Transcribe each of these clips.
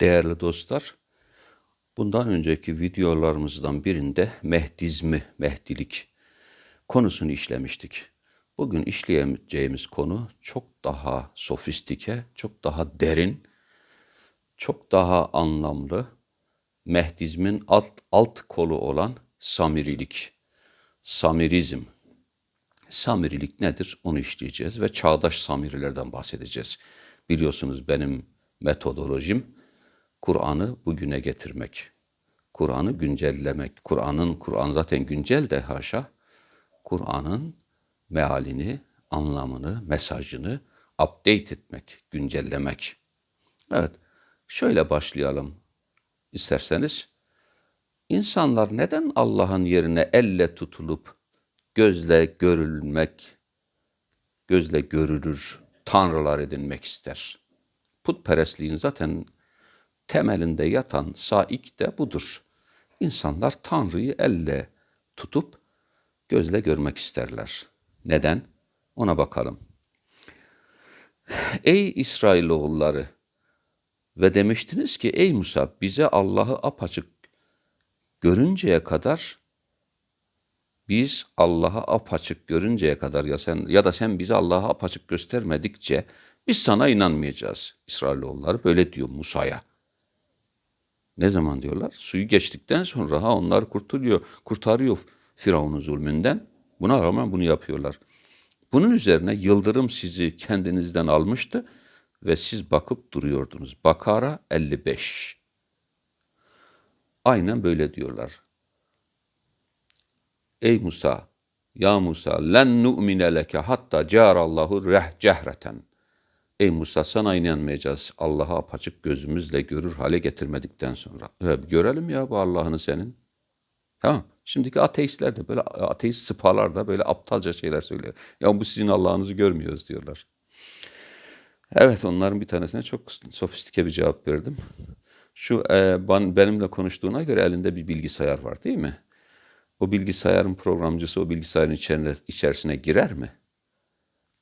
Değerli dostlar, bundan önceki videolarımızdan birinde Mehdizmi, Mehdilik konusunu işlemiştik. Bugün işleyeceğimiz konu çok daha sofistike, çok daha derin, çok daha anlamlı. Mehdizmin alt, alt kolu olan Samirilik, Samirizm. Samirilik nedir onu işleyeceğiz ve çağdaş Samirilerden bahsedeceğiz. Biliyorsunuz benim metodolojim Kur'an'ı bugüne getirmek. Kur'an'ı güncellemek. Kur'an'ın Kur'an zaten güncel de haşa. Kur'an'ın mealini, anlamını, mesajını update etmek, güncellemek. Evet, şöyle başlayalım isterseniz. İnsanlar neden Allah'ın yerine elle tutulup gözle görülmek, gözle görülür tanrılar edinmek ister? Putperestliğin zaten temelinde yatan saik de budur. İnsanlar Tanrı'yı elle tutup gözle görmek isterler. Neden? Ona bakalım. Ey İsrailoğulları ve demiştiniz ki ey Musa bize Allah'ı apaçık görünceye kadar biz Allah'a apaçık görünceye kadar ya sen ya da sen bize Allah'a apaçık göstermedikçe biz sana inanmayacağız. İsrailoğulları böyle diyor Musa'ya. Ne zaman diyorlar? Suyu geçtikten sonra ha onlar kurtuluyor, kurtarıyor Firavun'un zulmünden. Buna rağmen bunu yapıyorlar. Bunun üzerine yıldırım sizi kendinizden almıştı ve siz bakıp duruyordunuz. Bakara 55. Aynen böyle diyorlar. Ey Musa, ya Musa, len nu'mine leke hatta cearallahu reh cehreten. Ey Musa sana inanmayacağız. Allah'a apaçık gözümüzle görür hale getirmedikten sonra. Evet, görelim ya bu Allah'ını senin. Tamam. Şimdiki ateistler de böyle ateist sıpalar da böyle aptalca şeyler söylüyor. Ya bu sizin Allah'ınızı görmüyoruz diyorlar. Evet onların bir tanesine çok sofistike bir cevap verdim. Şu e, ben, benimle konuştuğuna göre elinde bir bilgisayar var değil mi? O bilgisayarın programcısı o bilgisayarın içerisine, içerisine girer mi?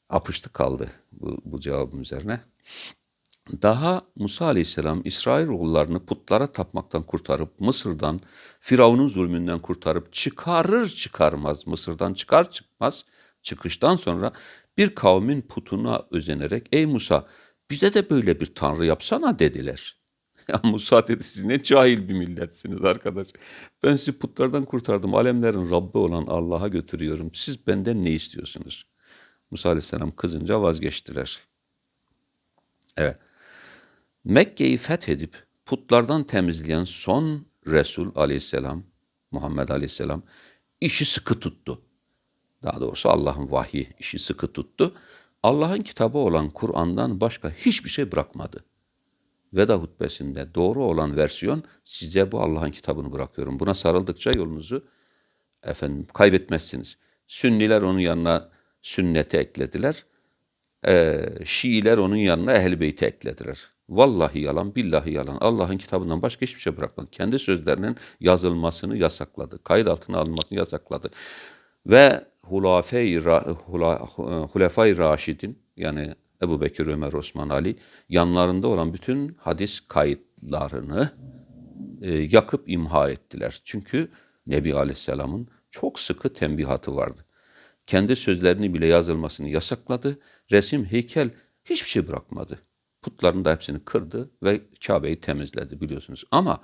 Apıştı kaldı bu, bu cevabım üzerine. Daha Musa Aleyhisselam İsrailoğullarını putlara tapmaktan kurtarıp Mısır'dan Firavun'un zulmünden kurtarıp çıkarır çıkarmaz Mısır'dan çıkar çıkmaz çıkıştan sonra bir kavmin putuna özenerek ey Musa bize de böyle bir tanrı yapsana dediler. Ya Musa dedi siz ne cahil bir milletsiniz arkadaş. Ben sizi putlardan kurtardım. Alemlerin Rabbi olan Allah'a götürüyorum. Siz benden ne istiyorsunuz? Musa Aleyhisselam kızınca vazgeçtiler. Evet. Mekke'yi fethedip putlardan temizleyen son Resul Aleyhisselam, Muhammed Aleyhisselam işi sıkı tuttu. Daha doğrusu Allah'ın vahyi işi sıkı tuttu. Allah'ın kitabı olan Kur'an'dan başka hiçbir şey bırakmadı. Veda hutbesinde doğru olan versiyon size bu Allah'ın kitabını bırakıyorum. Buna sarıldıkça yolunuzu efendim kaybetmezsiniz. Sünniler onun yanına sünnete eklediler. Ee, Şiiler onun yanına ehl beyti eklediler. Vallahi yalan, billahi yalan. Allah'ın kitabından başka hiçbir şey bırakmadı. Kendi sözlerinin yazılmasını yasakladı. Kayıt altına alınmasını yasakladı. Ve Hulafey Hulefay Raşid'in yani Ebu Bekir, Ömer, Osman, Ali yanlarında olan bütün hadis kayıtlarını e, yakıp imha ettiler. Çünkü Nebi Aleyhisselam'ın çok sıkı tembihatı vardı kendi sözlerini bile yazılmasını yasakladı. Resim, heykel hiçbir şey bırakmadı. Putların da hepsini kırdı ve Kabe'yi temizledi biliyorsunuz. Ama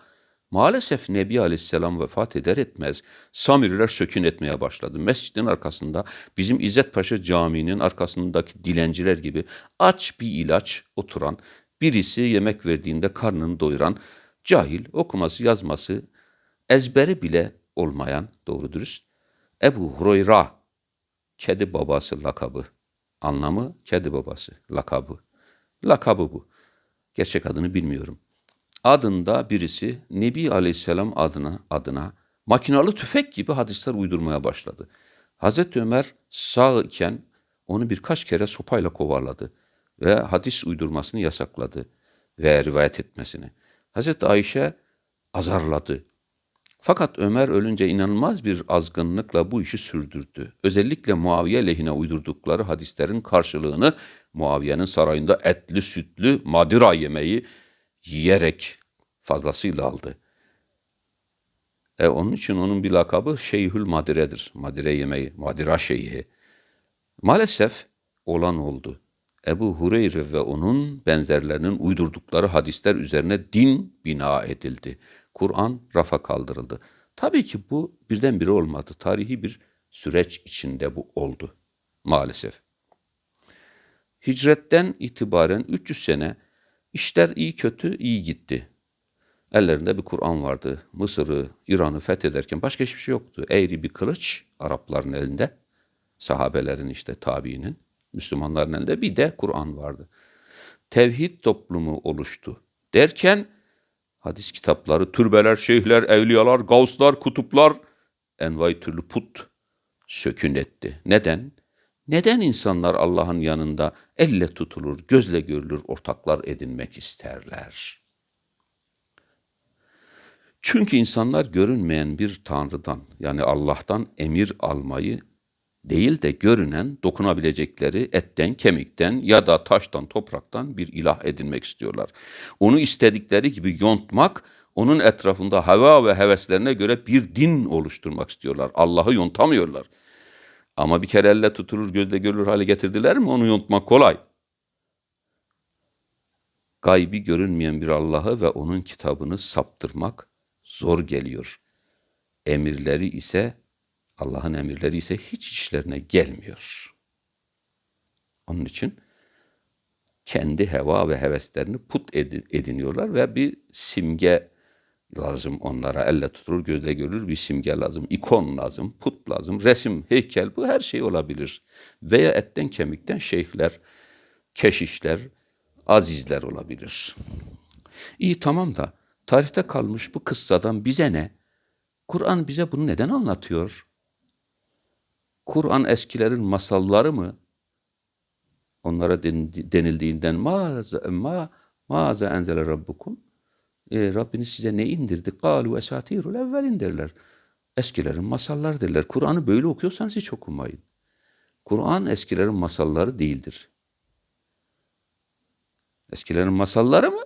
maalesef Nebi Aleyhisselam vefat eder etmez Samiriler sökün etmeye başladı. Mescidin arkasında bizim İzzet Paşa Camii'nin arkasındaki dilenciler gibi aç bir ilaç oturan, birisi yemek verdiğinde karnını doyuran, cahil, okuması yazması, ezberi bile olmayan doğru dürüst Ebu Hureyra kedi babası lakabı. Anlamı kedi babası lakabı. Lakabı bu. Gerçek adını bilmiyorum. Adında birisi Nebi Aleyhisselam adına adına makinalı tüfek gibi hadisler uydurmaya başladı. Hazreti Ömer sağ iken onu birkaç kere sopayla kovarladı ve hadis uydurmasını yasakladı ve rivayet etmesini. Hazreti Ayşe azarladı. Fakat Ömer ölünce inanılmaz bir azgınlıkla bu işi sürdürdü. Özellikle Muaviye lehine uydurdukları hadislerin karşılığını Muaviye'nin sarayında etli sütlü madira yemeği yiyerek fazlasıyla aldı. E onun için onun bir lakabı Şeyhül Madire'dir. Madire yemeği, Madira şeyhi. Maalesef olan oldu. Ebu Hureyre ve onun benzerlerinin uydurdukları hadisler üzerine din bina edildi. Kur'an rafa kaldırıldı. Tabii ki bu birdenbire olmadı. Tarihi bir süreç içinde bu oldu maalesef. Hicretten itibaren 300 sene işler iyi kötü iyi gitti. Ellerinde bir Kur'an vardı. Mısır'ı, İran'ı fethederken başka hiçbir şey yoktu. Eğri bir kılıç Arapların elinde. Sahabelerin işte tabiinin, Müslümanların elinde bir de Kur'an vardı. Tevhid toplumu oluştu. Derken hadis kitapları, türbeler, şeyhler, evliyalar, gavslar, kutuplar, envai türlü put sökün etti. Neden? Neden insanlar Allah'ın yanında elle tutulur, gözle görülür ortaklar edinmek isterler? Çünkü insanlar görünmeyen bir tanrıdan yani Allah'tan emir almayı değil de görünen, dokunabilecekleri etten, kemikten ya da taştan, topraktan bir ilah edinmek istiyorlar. Onu istedikleri gibi yontmak, onun etrafında hava ve heveslerine göre bir din oluşturmak istiyorlar. Allah'ı yontamıyorlar. Ama bir kere elle tutulur, gözle görülür hale getirdiler mi onu yontmak kolay. Gaybi görünmeyen bir Allah'ı ve onun kitabını saptırmak zor geliyor. Emirleri ise Allah'ın emirleri ise hiç işlerine gelmiyor. Onun için kendi heva ve heveslerini put ediniyorlar ve bir simge lazım onlara. Elle tutulur, gözle görülür bir simge lazım. ikon lazım, put lazım, resim, heykel bu her şey olabilir. Veya etten kemikten şeyhler, keşişler, azizler olabilir. İyi tamam da tarihte kalmış bu kıssadan bize ne? Kur'an bize bunu neden anlatıyor? Kur'an eskilerin masalları mı? Onlara denildiğinden ma ma ma enzele rabbukum e, Rabbiniz size ne indirdi? Kalu esatirul evvelin derler. Eskilerin masalları derler. Kur'an'ı böyle okuyorsanız hiç okumayın. Kur'an eskilerin masalları değildir. Eskilerin masalları mı?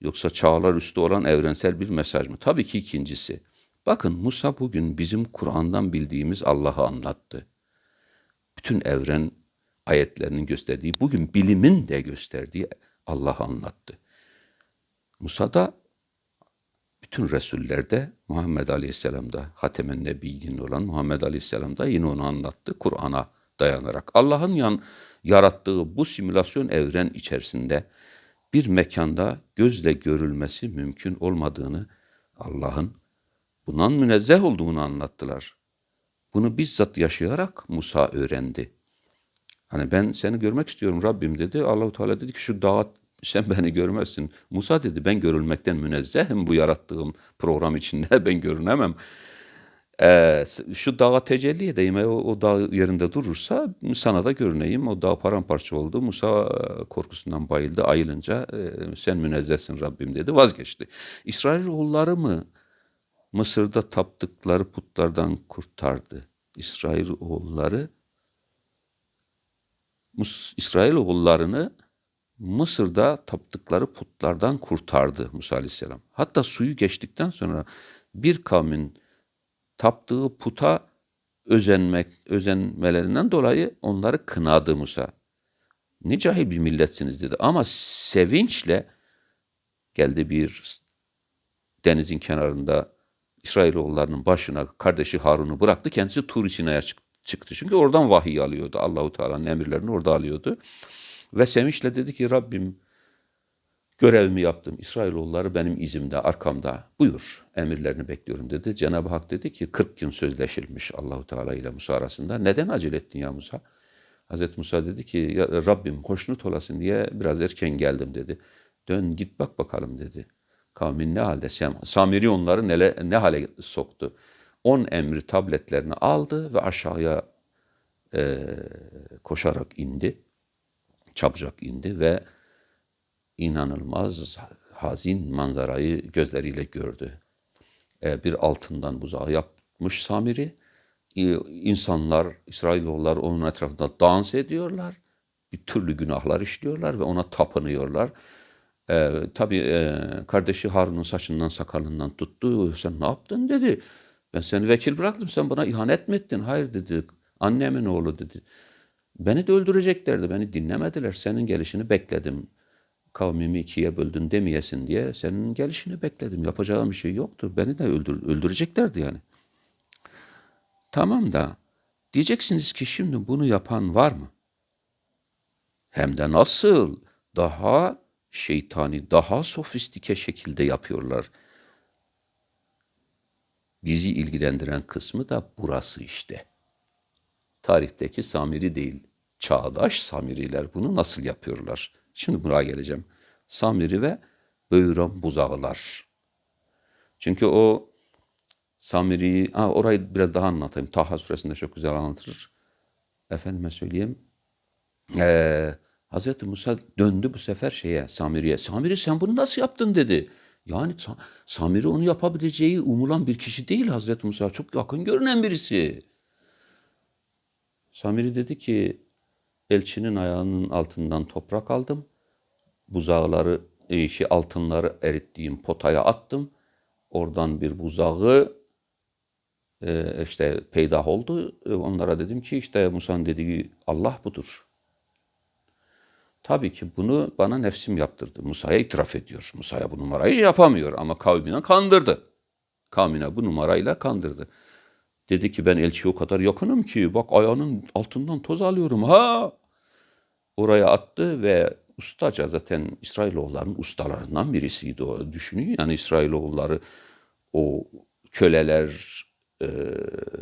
Yoksa çağlar üstü olan evrensel bir mesaj mı? Tabii ki ikincisi. Bakın Musa bugün bizim Kur'an'dan bildiğimiz Allah'ı anlattı. Bütün evren ayetlerinin gösterdiği, bugün bilimin de gösterdiği Allah'ı anlattı. Musa da bütün Resullerde Muhammed Aleyhisselam'da Hatemen Nebiyyin olan Muhammed Aleyhisselam'da yine onu anlattı Kur'an'a dayanarak. Allah'ın yan yarattığı bu simülasyon evren içerisinde bir mekanda gözle görülmesi mümkün olmadığını Allah'ın bundan münezzeh olduğunu anlattılar. Bunu bizzat yaşayarak Musa öğrendi. Hani ben seni görmek istiyorum Rabbim dedi. Allahu Teala dedi ki şu dağa sen beni görmezsin. Musa dedi ben görülmekten münezzehim bu yarattığım program içinde ben görünemem. Ee, şu dağa tecelli edeyim, o, o dağ yerinde durursa sana da görüneyim. O dağ paramparça oldu. Musa e, korkusundan bayıldı. Ayılınca e, sen münezzehsin Rabbim dedi. Vazgeçti. İsrail oğulları mı Mısır'da taptıkları putlardan kurtardı? İsrail oğulları İsrail oğullarını Mısır'da taptıkları putlardan kurtardı Musa Aleyhisselam. Hatta suyu geçtikten sonra bir kavmin taptığı puta özenmek, özenmelerinden dolayı onları kınadı Musa. Ne cahil bir milletsiniz dedi. Ama sevinçle geldi bir denizin kenarında İsrailoğullarının başına kardeşi Harun'u bıraktı. Kendisi Tur Sina'ya çıktı. Çünkü oradan vahiy alıyordu. Allahu Teala'nın emirlerini orada alıyordu. Ve sevinçle dedi ki Rabbim görevimi yaptım. İsrailoğulları benim izimde, arkamda. Buyur emirlerini bekliyorum dedi. Cenab-ı Hak dedi ki 40 gün sözleşilmiş Allahu Teala ile Musa arasında. Neden acele ettin ya Musa? Hazreti Musa dedi ki ya Rabbim hoşnut olasın diye biraz erken geldim dedi. Dön git bak bakalım dedi. Kavmin ne halde? Samiri onları ne, ne hale soktu? On emri tabletlerini aldı ve aşağıya e, koşarak indi çabucak indi ve inanılmaz hazin manzarayı gözleriyle gördü. E, bir altından buzağı yapmış Samiri. E, insanlar, İsrailoğullar onun etrafında dans ediyorlar. Bir türlü günahlar işliyorlar ve ona tapınıyorlar. Ee, tabii e, kardeşi Harun'un saçından sakalından tuttu. Sen ne yaptın dedi. Ben seni vekil bıraktım. Sen bana ihanet mi ettin? Hayır dedi. Annemin oğlu dedi. Beni de öldüreceklerdi. Beni dinlemediler. Senin gelişini bekledim. Kavmimi ikiye böldün demeyesin diye senin gelişini bekledim. Yapacağım bir şey yoktu. Beni de öldür, öldüreceklerdi yani. Tamam da diyeceksiniz ki şimdi bunu yapan var mı? Hem de nasıl? Daha şeytani, daha sofistike şekilde yapıyorlar. Bizi ilgilendiren kısmı da burası işte. Tarihteki Samiri değil, çağdaş Samiriler bunu nasıl yapıyorlar? Şimdi buraya geleceğim. Samiri ve Böğren buzağılar. Çünkü o Samiri'yi, ha, orayı biraz daha anlatayım. Taha suresinde çok güzel anlatılır. Efendime söyleyeyim. Ee, Hazreti Musa döndü bu sefer şeye, Samiri'ye. Samiri sen bunu nasıl yaptın dedi. Yani Sa- Samiri onu yapabileceği umulan bir kişi değil Hazreti Musa. Çok yakın görünen birisi. Samiri dedi ki elçinin ayağının altından toprak aldım. Buzağları, e, işi altınları erittiğim potaya attım. Oradan bir buzağı e, işte peydah oldu. E, Onlara dedim ki işte Musa'nın dediği Allah budur. Tabii ki bunu bana nefsim yaptırdı. Musa'ya itiraf ediyor. Musa'ya bu numarayı yapamıyor ama kavmine kandırdı. Kavmine bu numarayla kandırdı. Dedi ki ben elçiye o kadar yakınım ki bak ayağının altından toz alıyorum ha. Oraya attı ve ustaca zaten İsrailoğullarının ustalarından birisiydi o. Düşünün yani İsrailoğulları o köleler e,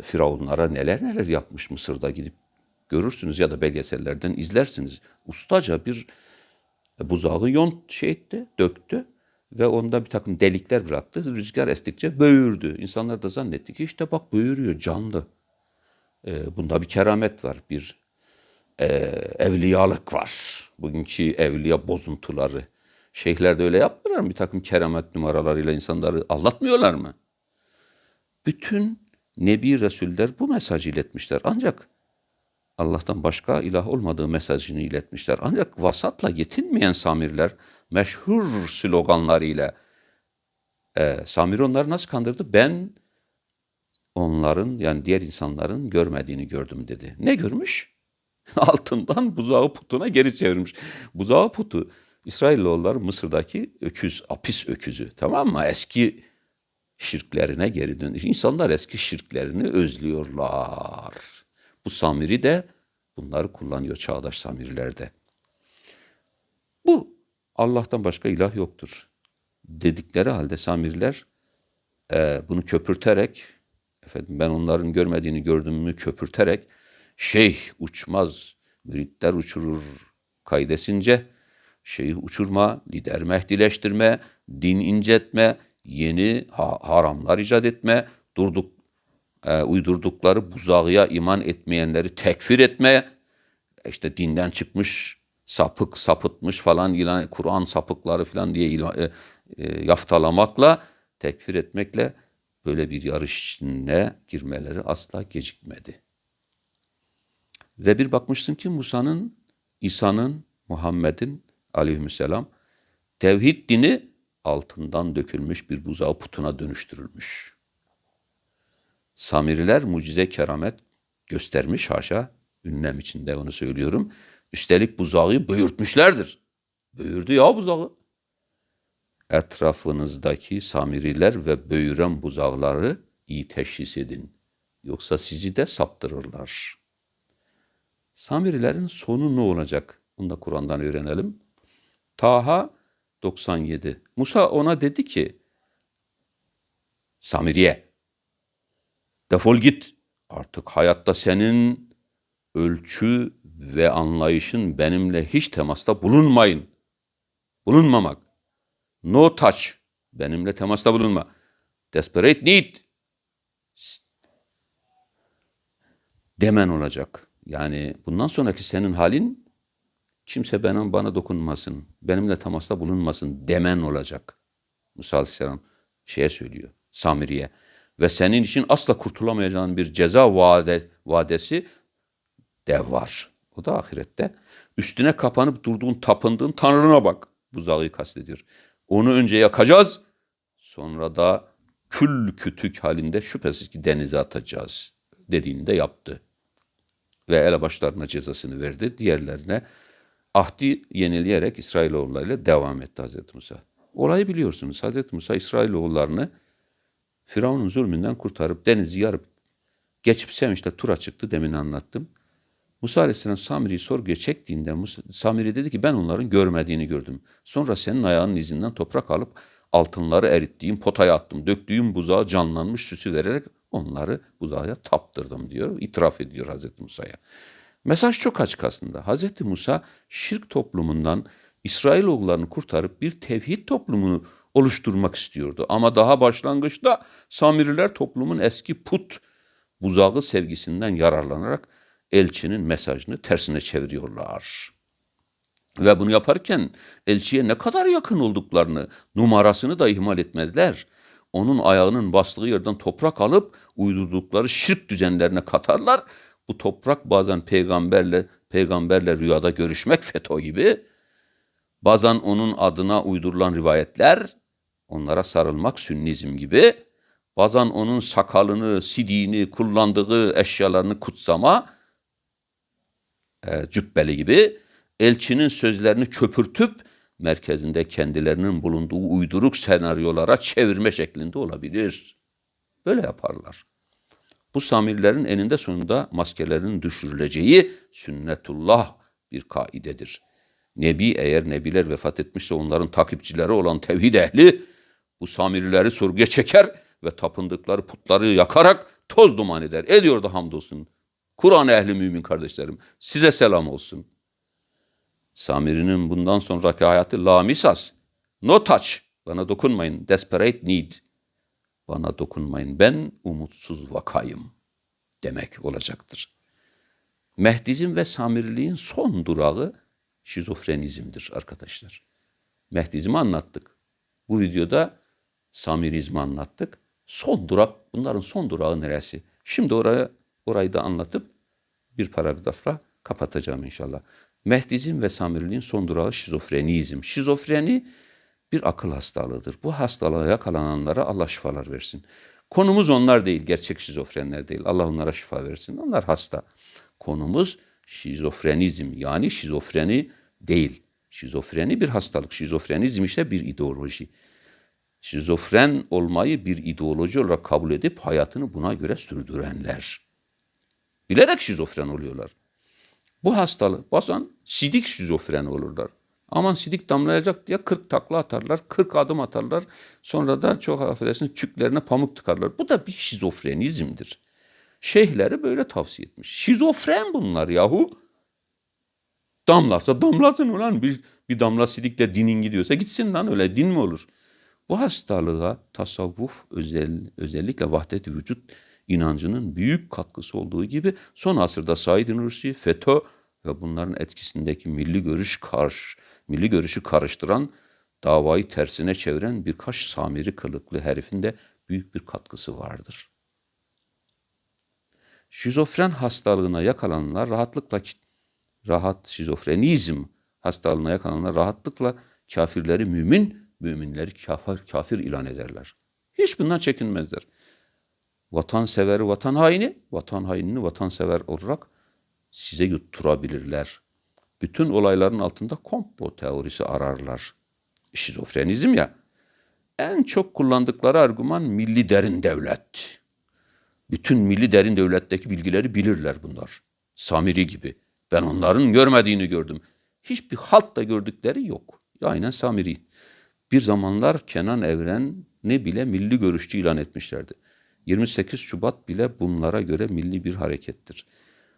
firavunlara neler neler yapmış Mısır'da gidip görürsünüz ya da belgesellerden izlersiniz. Ustaca bir buzağı yont şey etti, döktü ve onda bir takım delikler bıraktı. Rüzgar estikçe böğürdü. İnsanlar da zannetti ki işte bak böğürüyor canlı. E, bunda bir keramet var, bir e, evliyalık var. Bugünkü evliya bozuntuları. Şeyhler de öyle yapmıyorlar mı? Bir takım keramet numaralarıyla insanları aldatmıyorlar mı? Bütün Nebi Resuller bu mesajı iletmişler. Ancak Allah'tan başka ilah olmadığı mesajını iletmişler. Ancak vasatla yetinmeyen Samirler meşhur sloganlarıyla e, Samir onları nasıl kandırdı? Ben onların yani diğer insanların görmediğini gördüm dedi. Ne görmüş? Altından buzağı putuna geri çevirmiş. Buzağı putu İsrailoğulları Mısır'daki öküz, apis öküzü tamam mı? Eski şirklerine geri dönüş. İnsanlar eski şirklerini özlüyorlar. Bu Samiri de bunları kullanıyor çağdaş Samiriler de. Bu Allah'tan başka ilah yoktur dedikleri halde Samiriler e, bunu köpürterek efendim ben onların görmediğini gördüğümü köpürterek şeyh uçmaz müritler uçurur kaydesince şeyh uçurma, lider mehdileştirme, din incetme, yeni ha- haramlar icat etme, durduk e, uydurdukları buzağıya iman etmeyenleri tekfir etme, işte dinden çıkmış, sapık, sapıtmış falan ilan, Kur'an sapıkları falan diye ilan, e, e, yaftalamakla, tekfir etmekle böyle bir yarış içine girmeleri asla gecikmedi. Ve bir bakmışsın ki Musa'nın, İsa'nın, Muhammed'in aleyhisselam tevhid dini altından dökülmüş bir buzağı putuna dönüştürülmüş. Samiriler mucize keramet göstermiş haşa. Ünlem içinde onu söylüyorum. Üstelik buzağı böğürtmüşlerdir. Böğürdü ya buzağı. Etrafınızdaki samiriler ve böğüren buzağları iyi teşhis edin. Yoksa sizi de saptırırlar. Samirilerin sonu ne olacak? Bunu da Kur'an'dan öğrenelim. Taha 97. Musa ona dedi ki Samiriye defol git. Artık hayatta senin ölçü ve anlayışın benimle hiç temasta bulunmayın. Bulunmamak. No touch. Benimle temasta bulunma. Desperate need. Demen olacak. Yani bundan sonraki senin halin kimse bana, bana dokunmasın, benimle temasta bulunmasın demen olacak. Musa Aleyhisselam şeye söylüyor, Samiri'ye. Ve senin için asla kurtulamayacağın bir ceza vade, vadesi de var. O da ahirette. Üstüne kapanıp durduğun, tapındığın Tanrına bak. buzağı kastediyor. Onu önce yakacağız. Sonra da kül kütük halinde şüphesiz ki denize atacağız dediğini de yaptı. Ve elebaşlarına cezasını verdi. Diğerlerine ahdi yenileyerek İsrailoğullarıyla devam etti Hazreti Musa. Olayı biliyorsunuz. Hazreti Musa İsrailoğullarını Firavun'un zulmünden kurtarıp denizi yarıp geçip Sevinç'te tura çıktı demin anlattım. Musa Aleyhisselam Samiri'yi sorguya çektiğinde Samiri dedi ki ben onların görmediğini gördüm. Sonra senin ayağının izinden toprak alıp altınları erittiğim potaya attım. Döktüğüm buzağa canlanmış süsü vererek onları buzağa taptırdım diyor. İtiraf ediyor Hazreti Musa'ya. Mesaj çok açık aslında. Hazreti Musa şirk toplumundan İsrailoğullarını kurtarıp bir tevhid toplumunu oluşturmak istiyordu. Ama daha başlangıçta Samiriler toplumun eski put buzağı sevgisinden yararlanarak elçinin mesajını tersine çeviriyorlar. Ve bunu yaparken elçiye ne kadar yakın olduklarını, numarasını da ihmal etmezler. Onun ayağının bastığı yerden toprak alıp uydurdukları şirk düzenlerine katarlar. Bu toprak bazen peygamberle peygamberle rüyada görüşmek FETÖ gibi. Bazen onun adına uydurulan rivayetler onlara sarılmak sünnizm gibi. Bazen onun sakalını, sidiğini, kullandığı eşyalarını kutsama e, cübbeli gibi elçinin sözlerini köpürtüp merkezinde kendilerinin bulunduğu uyduruk senaryolara çevirme şeklinde olabilir. Böyle yaparlar. Bu Samirlerin eninde sonunda maskelerinin düşürüleceği sünnetullah bir kaidedir. Nebi eğer nebiler vefat etmişse onların takipçileri olan tevhid ehli bu Samirleri sorguya çeker ve tapındıkları putları yakarak toz duman eder. Ediyordu hamdolsun. Kur'an ehli mümin kardeşlerim size selam olsun. Samiri'nin bundan sonraki hayatı la misas. No touch. Bana dokunmayın. Desperate need. Bana dokunmayın. Ben umutsuz vakayım. Demek olacaktır. Mehdizm ve Samiriliğin son durağı şizofrenizmdir arkadaşlar. Mehdizmi anlattık. Bu videoda Samirizmi anlattık. Son durak, bunların son durağı neresi? Şimdi oraya orayı da anlatıp bir paragrafla kapatacağım inşallah. Mehdizm ve Samiriliğin son durağı şizofrenizm. Şizofreni bir akıl hastalığıdır. Bu hastalığa yakalananlara Allah şifalar versin. Konumuz onlar değil, gerçek şizofrenler değil. Allah onlara şifa versin. Onlar hasta. Konumuz şizofrenizm yani şizofreni değil. Şizofreni bir hastalık. Şizofrenizm ise bir ideoloji. Şizofren olmayı bir ideoloji olarak kabul edip hayatını buna göre sürdürenler. Bilerek şizofren oluyorlar. Bu hastalık bazen sidik şizofren olurlar. Aman sidik damlayacak diye 40 takla atarlar, 40 adım atarlar. Sonra da çok affedersiniz çüklerine pamuk tıkarlar. Bu da bir şizofrenizmdir. Şeyhleri böyle tavsiye etmiş. Şizofren bunlar yahu. Damlarsa damlasın ulan. Bir, bir damla sidikle dinin gidiyorsa gitsin lan öyle din mi olur? Bu hastalığa tasavvuf özel, özellikle vahdet vücut inancının büyük katkısı olduğu gibi son asırda Said Nursi, FETÖ ve bunların etkisindeki milli görüş karşı, milli görüşü karıştıran, davayı tersine çeviren birkaç samiri kılıklı herifin de büyük bir katkısı vardır. Şizofren hastalığına yakalananlar rahatlıkla rahat şizofrenizm hastalığına yakalananlar rahatlıkla kafirleri mümin, müminleri kafir, kafir ilan ederler. Hiç bundan çekinmezler. Vatanseveri vatan haini, vatan hainini vatansever olarak size yutturabilirler. Bütün olayların altında komplo teorisi ararlar. Şizofrenizm ya. En çok kullandıkları argüman milli derin devlet. Bütün milli derin devletteki bilgileri bilirler bunlar. Samiri gibi. Ben onların görmediğini gördüm. Hiçbir halt da gördükleri yok. Aynen Samiri. Bir zamanlar Kenan Evren'i bile milli görüşçü ilan etmişlerdi. 28 Şubat bile bunlara göre milli bir harekettir.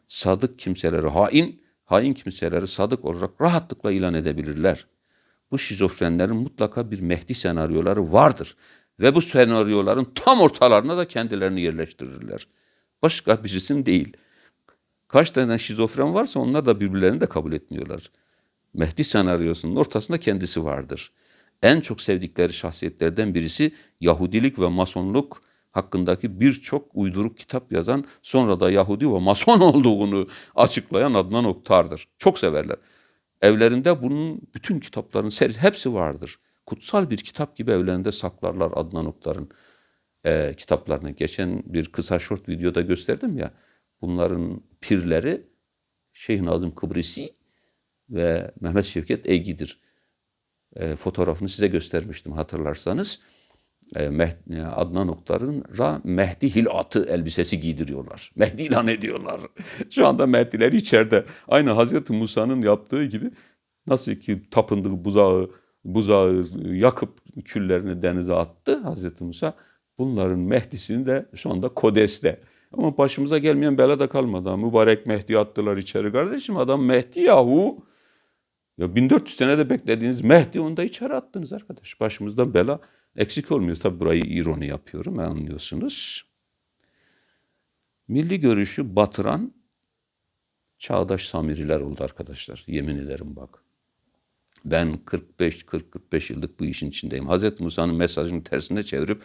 Sadık kimseleri hain, hain kimseleri sadık olarak rahatlıkla ilan edebilirler. Bu şizofrenlerin mutlaka bir Mehdi senaryoları vardır. Ve bu senaryoların tam ortalarına da kendilerini yerleştirirler. Başka birisinin değil. Kaç tane şizofren varsa onlar da birbirlerini de kabul etmiyorlar. Mehdi senaryosunun ortasında kendisi vardır. En çok sevdikleri şahsiyetlerden birisi Yahudilik ve Masonluk hakkındaki birçok uyduruk kitap yazan sonra da Yahudi ve Mason olduğunu açıklayan Adnan Oktar'dır. Çok severler. Evlerinde bunun bütün kitapların serisi hepsi vardır. Kutsal bir kitap gibi evlerinde saklarlar Adnan Oktar'ın e, kitaplarını. Geçen bir kısa short videoda gösterdim ya. Bunların pirleri Şeyh Nazım Kıbrisi ve Mehmet Şevket Eygi'dir. E, fotoğrafını size göstermiştim hatırlarsanız. E, e, Adnan Oktar'ın Ra Mehdi Hilatı elbisesi giydiriyorlar. Mehdi ilan ediyorlar. Şu anda Mehdiler içeride. Aynı Hazreti Musa'nın yaptığı gibi nasıl ki tapındığı buzağı buzağı yakıp küllerini denize attı Hazreti Musa. Bunların Mehdi'sini de şu anda Kodes'te. Ama başımıza gelmeyen bela da kalmadı. Mübarek Mehdi attılar içeri kardeşim. Adam Mehdi yahu. Ya 1400 senede beklediğiniz Mehdi onu da içeri attınız arkadaş. Başımızdan bela eksik olmuyor. Tabi burayı ironi yapıyorum anlıyorsunuz. Milli görüşü batıran çağdaş Samiriler oldu arkadaşlar. Yemin ederim bak. Ben 45-40-45 yıllık bu işin içindeyim. Hazreti Musa'nın mesajını tersine çevirip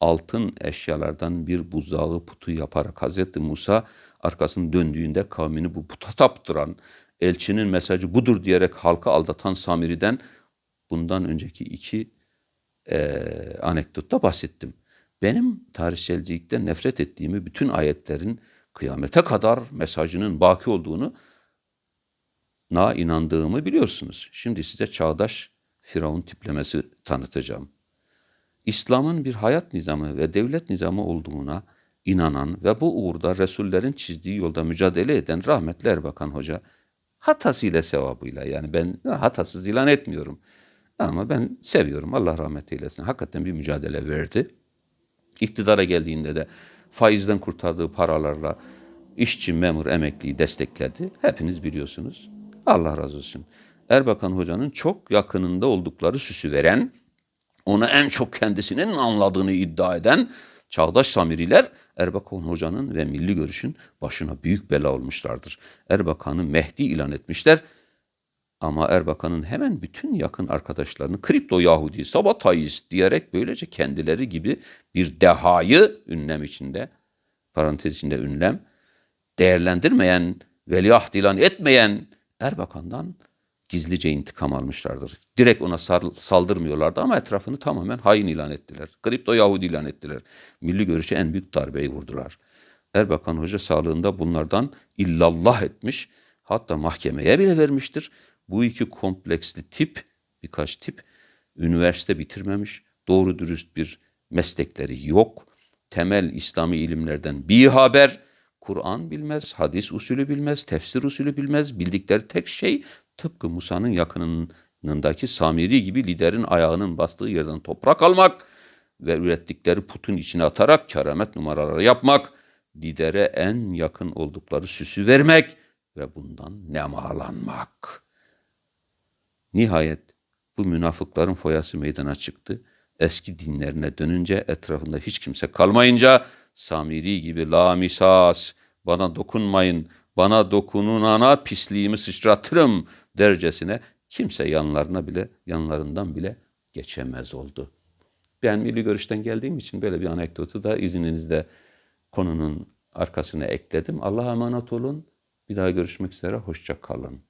altın eşyalardan bir buzağı putu yaparak Hazreti Musa arkasını döndüğünde kavmini bu puta taptıran, elçinin mesajı budur diyerek halka aldatan Samiri'den bundan önceki iki eee anekdotta bahsettim. Benim tarihselcilikte nefret ettiğimi bütün ayetlerin kıyamete kadar mesajının baki olduğunu na inandığımı biliyorsunuz. Şimdi size çağdaş Firavun tiplemesi tanıtacağım. İslam'ın bir hayat nizamı ve devlet nizamı olduğuna inanan ve bu uğurda Resullerin çizdiği yolda mücadele eden rahmetli Erbakan Hoca hatasıyla sevabıyla yani ben hatasız ilan etmiyorum. Ama ben seviyorum Allah rahmet eylesin. Hakikaten bir mücadele verdi. İktidara geldiğinde de faizden kurtardığı paralarla işçi, memur, emekliyi destekledi. Hepiniz biliyorsunuz. Allah razı olsun. Erbakan Hoca'nın çok yakınında oldukları süsü veren, onu en çok kendisinin anladığını iddia eden çağdaş Samiriler Erbakan Hoca'nın ve milli görüşün başına büyük bela olmuşlardır. Erbakan'ı Mehdi ilan etmişler. Ama Erbakan'ın hemen bütün yakın arkadaşlarını kripto Yahudi, sabatayist diyerek böylece kendileri gibi bir dehayı ünlem içinde, parantez içinde ünlem, değerlendirmeyen, veliaht ilan etmeyen Erbakan'dan gizlice intikam almışlardır. Direkt ona saldırmıyorlardı ama etrafını tamamen hain ilan ettiler. Kripto Yahudi ilan ettiler. Milli görüşe en büyük darbeyi vurdular. Erbakan Hoca sağlığında bunlardan illallah etmiş. Hatta mahkemeye bile vermiştir. Bu iki kompleksli tip, birkaç tip üniversite bitirmemiş. Doğru dürüst bir meslekleri yok. Temel İslami ilimlerden bir haber. Kur'an bilmez, hadis usulü bilmez, tefsir usulü bilmez. Bildikleri tek şey tıpkı Musa'nın yakınındaki Samiri gibi liderin ayağının bastığı yerden toprak almak ve ürettikleri putun içine atarak keramet numaraları yapmak, lidere en yakın oldukları süsü vermek ve bundan nemalanmak. Nihayet bu münafıkların foyası meydana çıktı. Eski dinlerine dönünce etrafında hiç kimse kalmayınca Samiri gibi la misas bana dokunmayın bana dokununana pisliğimi sıçratırım dercesine kimse yanlarına bile yanlarından bile geçemez oldu. Ben milli görüşten geldiğim için böyle bir anekdotu da izninizle konunun arkasına ekledim. Allah'a emanet olun. Bir daha görüşmek üzere. Hoşça kalın.